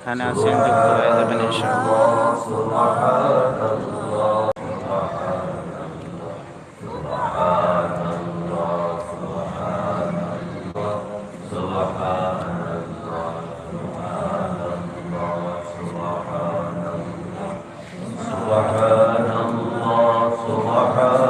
এখানে আছেন যুক্ত হয়ে যাবেন سبحان الله سبحان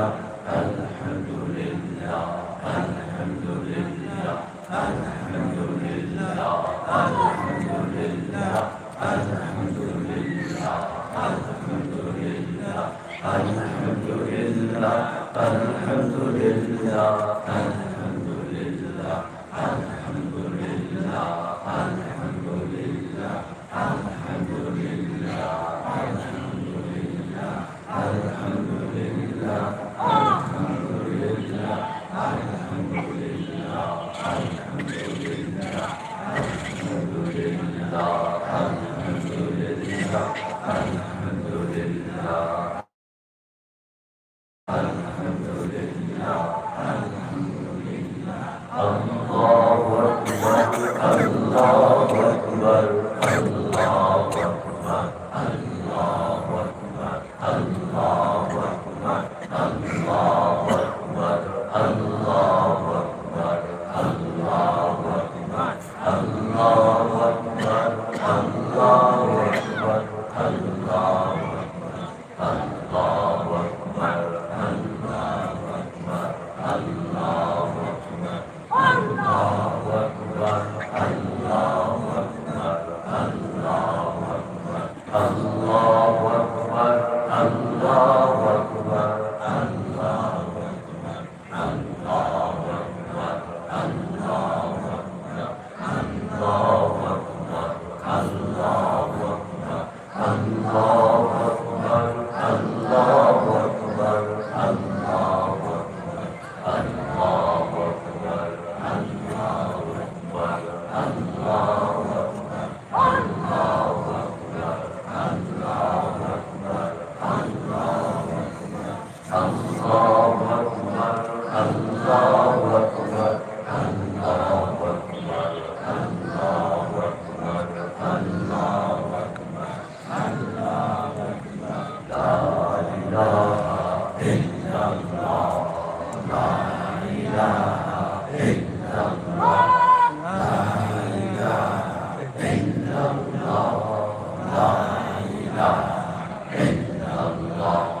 Allah, আকবার আল্লাহ। إلا الله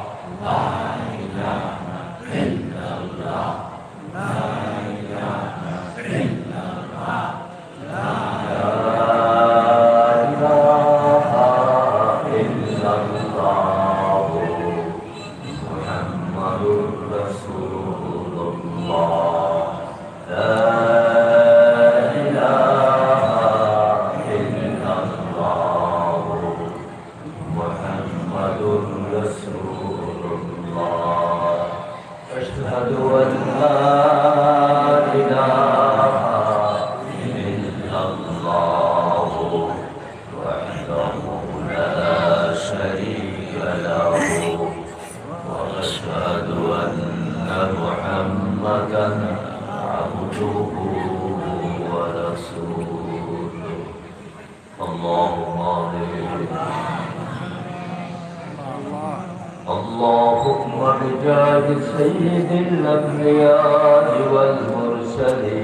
بجاه سيد الأنبياء والمرسلين.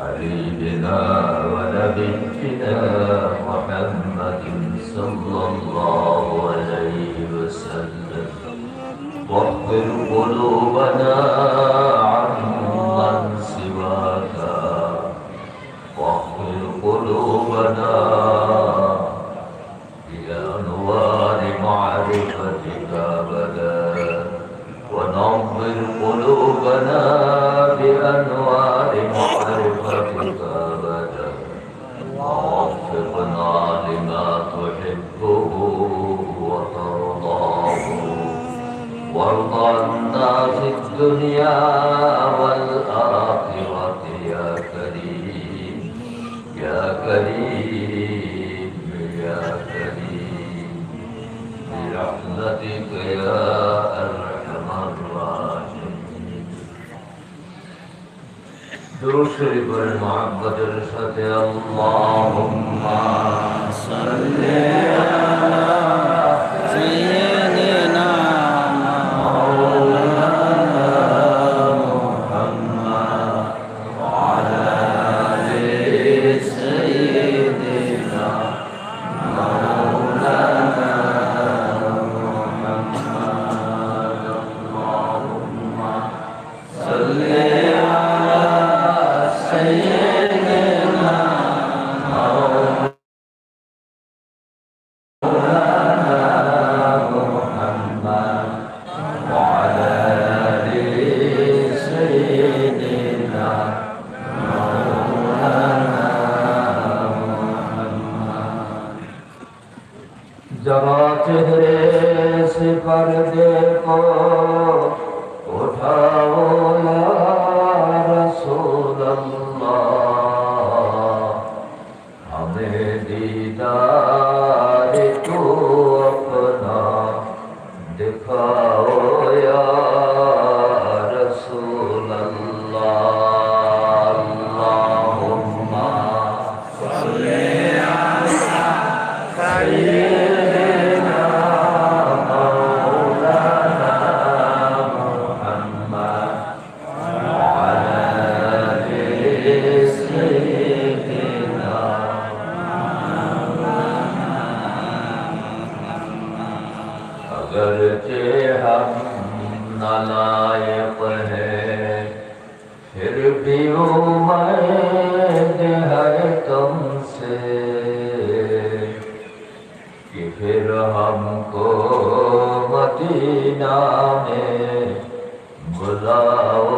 حبيبنا ونبينا محمد صلى الله عليه وسلم. واغفر قلوبنا أبدا ووفقنا لما تحبه وترضاه وارض عنا في الدنيا والآخرة يا كريم يا كريم সুরসরি করে মহাব্বতের সাথে আল্লাহ পেশ কর দেখো উঠাও রসুল্লাহ হমে দিদার अगरचे हम नलायक है। फिर भी उम्मीद है तुमसे कि फिर हमको मदीना में बुलाओ